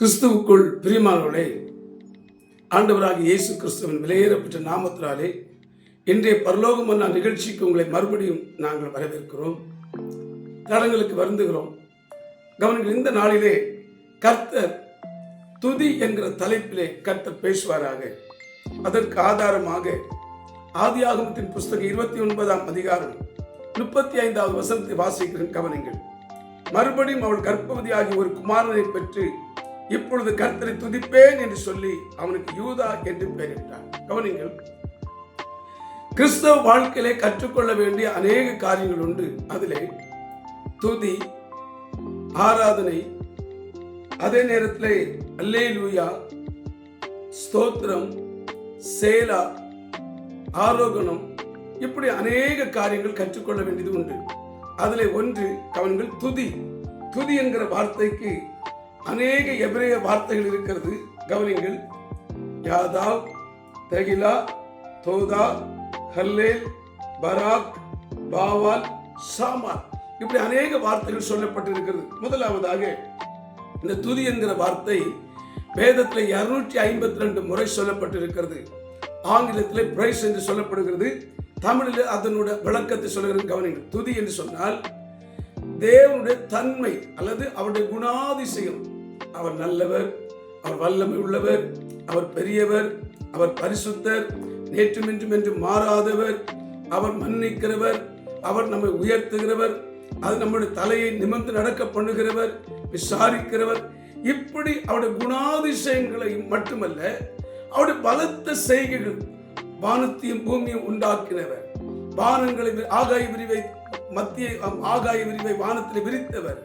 கிறிஸ்துவுக்குள் பிரியமானவர்களே ஆண்டவராக இயேசு கிறிஸ்துவின் விலையேறப்பட்ட நாமத்தினாலே இன்றைய பரலோகமன்னா நிகழ்ச்சிக்கு உங்களை மறுபடியும் நாங்கள் வரவேற்கிறோம். தடங்களுக்கு வருந்துகிறோம். கவனங்கள் இந்த நாளிலே கர்த்தர் துதி என்கிற தலைப்பிலே கர்த்தர் பேசுவாராக. அதற்கு ஆதாரமாக ஆதியாகமத்தின் புஸ்தகம் இருபத்தி ஒன்பதாம் அதிகாரம் முப்பத்தி ஐந்தாவது வசனத்தை வாசிக்கிறேன் கவனங்கள் மறுபடியும் அவள் கர்ப்பவதியாகி ஒரு குமாரனை பெற்று இப்பொழுது கர்த்தரை துதிப்பேன் என்று சொல்லி அவனுக்கு யூதா என்று பெயரிட்டார் கவனிங்கள் கிறிஸ்தவ வாழ்க்கையிலே கற்றுக்கொள்ள வேண்டிய அநேக காரியங்கள் உண்டு. அதிலே துதி ஆராதனை அதே நேரத்தில் அல்லேலூயா ஸ்தோத்திரம் சேலா ஆரோகணம் இப்படி அநேக காரியங்கள் கற்றுக்கொள்ள வேண்டியது உண்டு. அதில் ஒன்று கவனங்கள் துதி. துதி என்கிற வார்த்தைக்கு அநேக எபிரேய வார்த்தைகள் இருக்கிறது. கவனிங்கள் யாதாவ் தகிலா தோதா ஹல்லேல் பராக் பாவால் சாமார் இப்படி அநேக வார்த்தைகள் சொல்லப்பட்டிருக்கிறது. முதலாவதாக இந்த துதி என்கிற வார்த்தை வேதத்தில் இருநூற்றி ஐம்பத்தி ரெண்டு முறை சொல்லப்பட்டிருக்கிறது. ஆங்கிலத்தில் பிரைஸ் என்று சொல்லப்படுகிறது. தமிழில் அதனுடைய விளக்கத்தை சொல்லுகிறது. கவனிங்கள் துதி என்று சொன்னால் தேவனுடைய தன்மை அல்லது அவருடைய குணாதிசயம். அவர் நல்லவர் அவர் வல்லமை உள்ளவர் அவர் பெரியவர் அவர் பரிசுத்தர் நேற்றும் இன்றும் என்று மாறாதவர் அவர் மன்னிக்கிறவர் அவர் நம்மை உயர்த்துகிறவர் அது நம்முடைய தலையை நிமிர்ந்து நடக்க பண்ணுகிறவர் விசாரிக்கிறவர். இப்படி அவருடைய குணாதிசயங்களை மட்டுமல்ல அவருடைய பலத்த செய்கைகள் வானத்தையும் பூமியும் உண்டாக்கினவர். வானங்களை ஆகாய விரிவை மத்திய ஆகாய விரிவை வானத்தில் விரித்தவர்.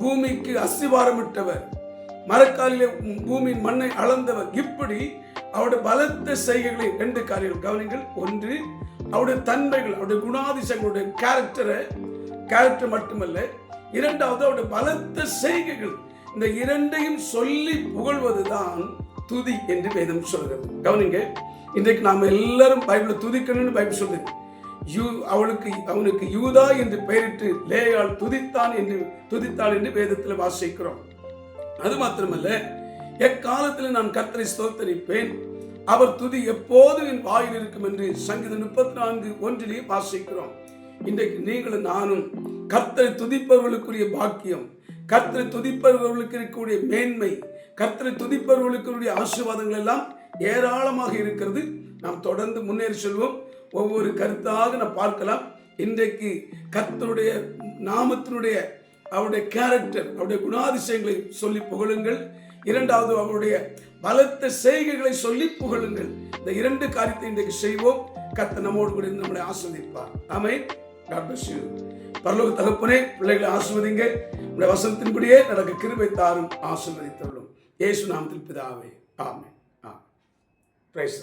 பூமிக்கு அஸ்திவாரமிட்டவர். மரக்காலிலே பூமியின் மண்ணை அளந்தவர். இப்படி அவருடைய பலத்த செய்கைகளை ரெண்டு காரியங்கள். கவனிங்கள். ஒன்று அவருடைய தன்மைகள் அவருடைய குணாதிசங்களுடைய கேரக்டரை கேரக்டர் மட்டுமல்ல. இரண்டாவது அவருடைய பலத்த செய்கைகள். இந்த இரண்டையும் சொல்லி புகழ்வதுதான் துதி என்று வேதம் சொல்கிறது. கவனிங்க இன்றைக்கு நாம் எல்லாரும் பைபிளை துதிக்கணும்னு பைபிள் சொல்லுது. யூ அவளுக்கு அவனுக்கு யூதா என்று பெயரிட்டு லேயால் துதித்தான் என்று துதித்தாள் என்று வேதத்தில் வாசிக்கிறோம். அது மாத்திரமல்ல எக்காலத்தில் நான் கர்த்தரை ஸ்தோத்தரிப்பேன். அவர் துதி எப்போது என் வாயில் இருக்கும் என்று சங்கீதம் முப்பத்தி நான்கு ஒன்றிலே வாசிக்கிறோம். இன்றைக்கு நீங்களும் நானும் கர்த்தரை துதிப்பவர்களுக்குரிய பாக்கியம் கர்த்தரை துதிப்பவர்களுக்கு இருக்கக்கூடிய மேன்மை கர்த்தரை துதிப்பவர்களுக்குரிய ஆசீர்வாதங்கள் எல்லாம் ஏராளமாக இருக்கிறது. நாம் தொடர்ந்து முன்னேறி செல்வோம். ஒவ்வொரு கருத்தாக நாம் பார்க்கலாம். இன்றைக்கு கர்த்தருடைய நாமத்தினுடைய அவருடைய கேரக்டர் அவருடைய குணாதிசயங்களை சொல்லி புகழுங்கள். இரண்டாவது அவருடைய பலத்த செய்கைகளை சொல்லி புகழுங்கள். இந்த இரண்டு காரியத்தை இன்றைக்கு செய்வோம். கத்த நம்மோடு கூட இருந்து நம்மளை ஆஸ்வதிப்பார் ஆமை God பரலோக தகப்பனே பிள்ளைகளை ஆசிர்வதிங்க. உடைய வசனத்தின்படியே நடக்க கிருபை தாரும். ஆசிர்வதித்தருளும். ஏசு நாமத்தில் பிதாவே. ஆமே ஆமே பிரைஸ்